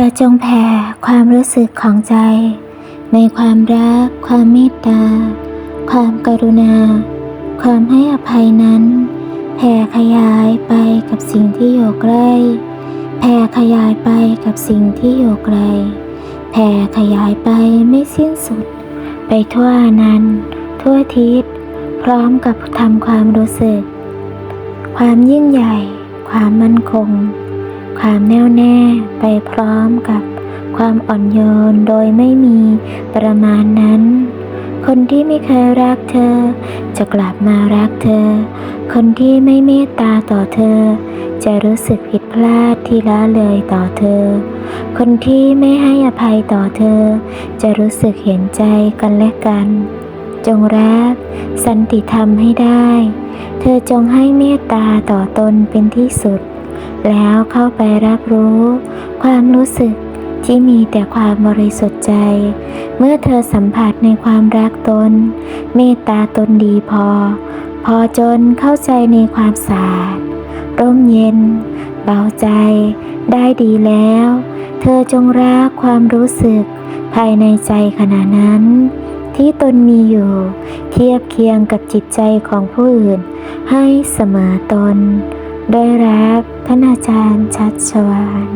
ธอจงแผ่ความรู้สึกของใจ ในความรัก ความเมตตา ความกรุณา ความให้อภัยนั้น แผ่ขยายไปกับสิ่งที่อยู่ใกล้ แผ่ขยายไปกับสิ่งที่อยู่ไกล แผ่ขยายไปไม่สิ้นสุด ไปทั่วอานันทั่วทิศ พร้อมกับทำความรู้สึก ความยิ่งใหญ่ ความมั่นคง ความแน่วแน่ไปพร้อมกับความอ่อนโยนโดยไม่มีประมาณนั้น คนที่ไม่เคยรักเธอ จะกลับมารักเธอ คนที่ไม่เมตตาต่อเธอ จะรู้สึกผิดพลาดที่ละเลยต่อเธอ คนที่ไม่ให้อภัยต่อเธอ จะรู้สึกเห็นใจกันและกัน จงรักสันติธรรมให้ได้ เธอจงให้เมตตาต่อตนเป็นที่สุด แล้วเข้าไปรับรู้ ความรู้สึกที่มีแต่ความบริสุทธิ์ใจ เมื่อเธอสัมผัสในความรักตน เมตตาตนดีพอ พอจนเข้าใจในความสะอาดร่มเย็น เบาใจ ได้ดีแล้ว เธอจงรักความรู้สึก ภายในใจขณะนั้น ที่ตนมีอยู่ เทียบเคียงกับจิตใจของผู้อื่น ให้เสมอตน ได้รักท่านอาจารย์ชัดชวาน